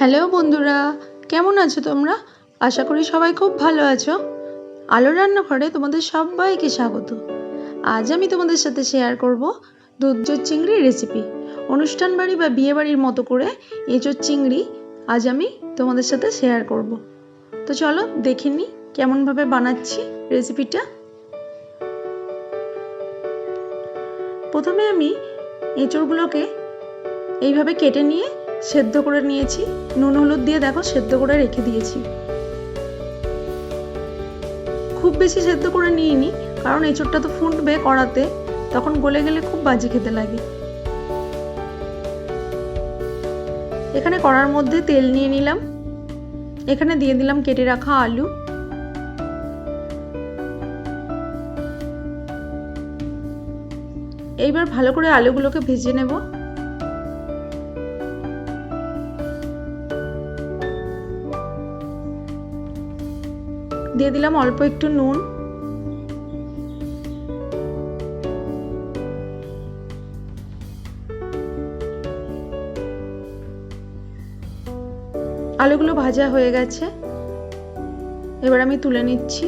Hello বন্ধুরা, কেমন আছো তোমরা? আশা করি সবাই খুব ভালো আছো। আলো রান্নাঘরে তোমাদের সবাইকে স্বাগত। আজ আমি তোমাদের সাথে শেয়ার করব দুধজোর চিংড়ির রেসিপি অনুষ্ঠান বাড়ি বা বিয়ে বাড়ির মতো করে এঁচোর চিংড়ি আজ আমি তোমাদের সাথে শেয়ার করব। তো চলো দেখে নিই কেমনভাবে বানাচ্ছি রেসিপিটা প্রথমে আমি এঁচোড়গুলোকে এইভাবে কেটে নিয়ে সেদ্ধ করে নিয়েছি। নুন, হলুদ দিয়ে দেখো সেদ্ধ করে রেখে দিয়েছি। খুব বেশি সেদ্ধ করে নিইনি, কারণ এঁচোড়টা তো ফুটবে কড়াতে, তখন গলে গেলে খুব বাজে খেতে লাগে। এখানে কড়ার মধ্যে তেল নিয়ে নিলাম। এখানে দিয়ে দিলাম কেটে রাখা আলু। এইবার ভালো করে আলুগুলোকে ভেজে নেব। দিয়ে দিলাম অল্প একটু নুন। আলুগুলো ভাজা হয়ে গেছে। এবার আমি তুলে নিচ্ছি।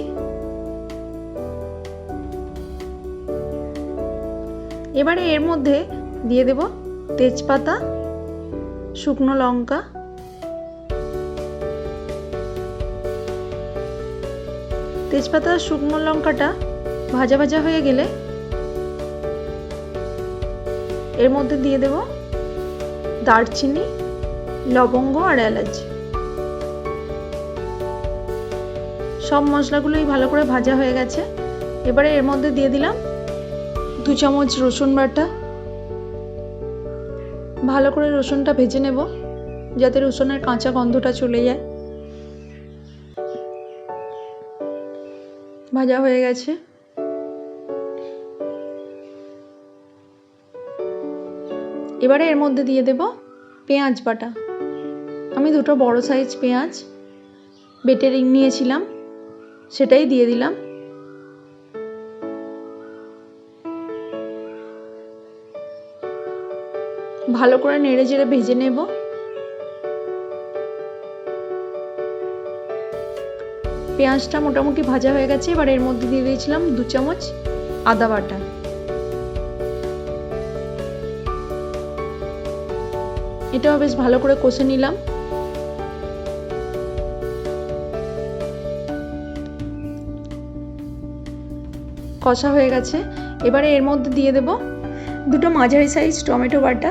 এবারে এর মধ্যে দিয়ে দেব তেজপাতা, শুকনো লঙ্কা তেজপাতা, শুকনো লঙ্কাটা ভাজা ভাজা হয়ে গেলে এর মধ্যে দিয়ে দেব দারচিনি, লবঙ্গ আর এলাচ। সব মশলাগুলোই ভালো করে ভাজা হয়ে গেছে। এবারে এর মধ্যে দিয়ে দিলাম দু চামচ রসুন বাটা। ভালো করে রসুনটা ভেজে নেব যাতে রসুনের কাঁচা গন্ধটা চলে যায়। ভাজা হয়ে গেছে। এবারে এর মধ্যে দিয়ে দেব পেঁয়াজ বাটা। আমি দুটো বড় সাইজ পেঁয়াজ বেটে রিং নিয়েছিলাম, সেটাই দিয়ে দিলাম। ভালো করে নেড়ে জেড়ে ভেজে নেব। পেঁয়াজটা মোটামুটি ভাজা হয়ে গেছে, এবার এর মধ্যে দিয়ে দিয়েছিলাম দু চামচ আদা বাটা। এটাও বেশ ভালো করে কষে নিলাম। কষা হয়ে গেছে। এবারে এর মধ্যে দিয়ে দেব দুটো মাঝারি সাইজ টমেটো বাটা।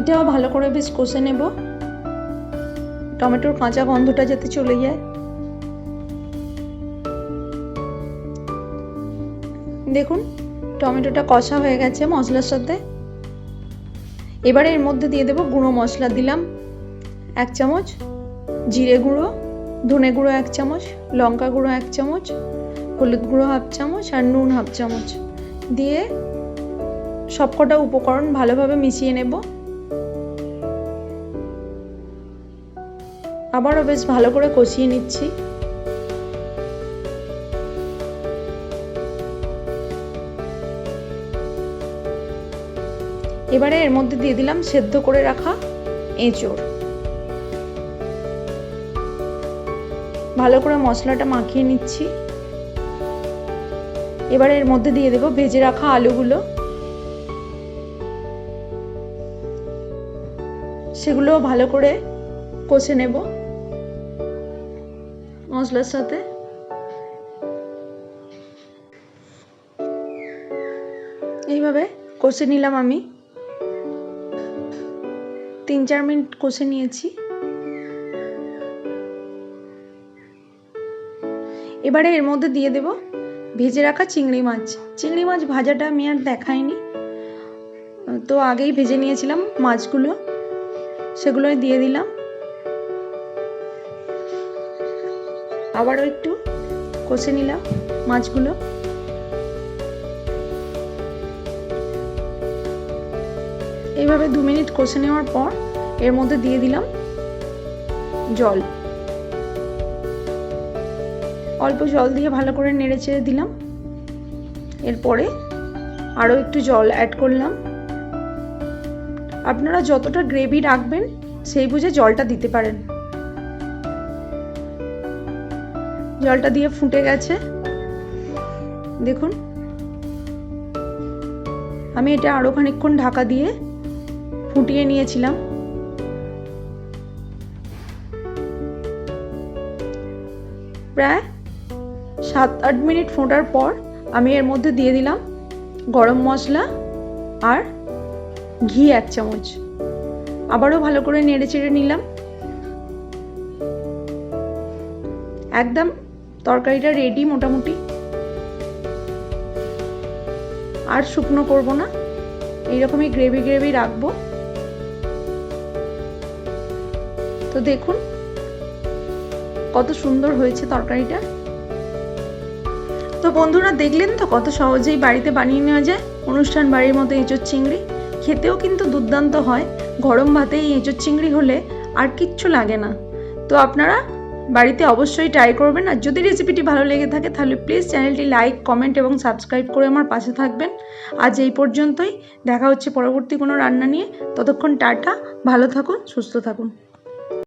এটাও ভালো করে বেশ কষে নেব। টমেটোর কাঁচা গন্ধটা যাতে চলে যায়। দেখুন, টমেটোটা কষা হয়ে গেছে মশলার সাথে। এবারে এর মধ্যে দিয়ে দেবো গুঁড়ো মশলা দিলাম, এক চামচ। জিরে গুঁড়ো, ধনে গুঁড়ো এক চামচ, লঙ্কা গুঁড়ো এক চামচ, হলুদ গুঁড়ো হাফ চামচ আর নুন হাফ চামচ। দিয়ে সবকটা উপকরণ ভালোভাবে মিশিয়ে নেব। আবারও বেশ ভালো করে কষিয়ে নিচ্ছি। এবারে এর মধ্যে দিয়ে দিলাম সেদ্ধ করে রাখা এঁচড়। ভালো করে মশলাটা মাখিয়ে নিচ্ছি। এবারে এর মধ্যে দিয়ে দেবো ভেজে রাখা আলুগুলো। সেগুলো ভালো করে কষে নেব। মশলার সাথে? এইভাবে কষে নিলাম আমি। তিন চার মিনিট কষে নিয়েছি। এবারে এর মধ্যে দিয়ে দেব ভেজে রাখা চিংড়ি মাছ। চিংড়ি মাছ ভাজাটা আমি আর দেখাইনি। তো আগেই ভেজে নিয়েছিলাম মাছগুলো। সেগুলোই দিয়ে দিলাম। আবারও একটু কষে নিলাম মাছগুলো। এইভাবে দু মিনিট কষে নেওয়ার পর এর মধ্যে দিয়ে দিলাম জল। অল্প জল দিয়ে ভালো করে নেড়ে চেড়ে দিলাম। এরপরে আরও একটু জল অ্যাড করলাম। আপনারা যতটা গ্রেভি রাখবেন সেই বুঝে জলটা দিতে পারেন। জলটা দিয়ে ফুটে গেছে। দেখুন। আমি এটা আরও খানিকক্ষণ ঢাকা দিয়ে ফুটিয়ে নিয়েছিলাম। প্রায় সাত, আট মিনিট ফোটার পর আমি এর মধ্যে দিয়ে দিলাম গরম মশলা আর ঘি এক চামচ। আবারও ভালো করে নেড়ে চেড়ে নিলাম। একদম তরকারিটা রেডি মোটামুটি। আর শুকনো করব না। এইরকমই গ্রেভি গ্রেভি রাখব। তো দেখুন কত সুন্দর হয়েছে তরকারিটা। তো বন্ধুরা দেখলেন তো কত সহজেই বাড়িতে বানিয়ে নেওয়া যায়? অনুষ্ঠান বাড়ির মতো এঁচোর চিংড়ি। খেতেও কিন্তু দুর্দান্ত হয়। গরম ভাতে এই এঁচোর চিংড়ি হলে আর কিচ্ছু লাগে না। তো আপনারা বাড়িতে অবশ্যই ট্রাই করবেন। আর যদি রেসিপিটি ভালো লেগে থাকে, তাহলে প্লিজ চ্যানেলটি লাইক কমেন্ট এবং সাবস্ক্রাইব করে আমার পাশে থাকবেন। আজ এই পর্যন্তই। দেখা হচ্ছে পরবর্তী কোনো রান্না নিয়ে। ততক্ষণ টাটা। ভালো থাকুন, সুস্থ থাকুন।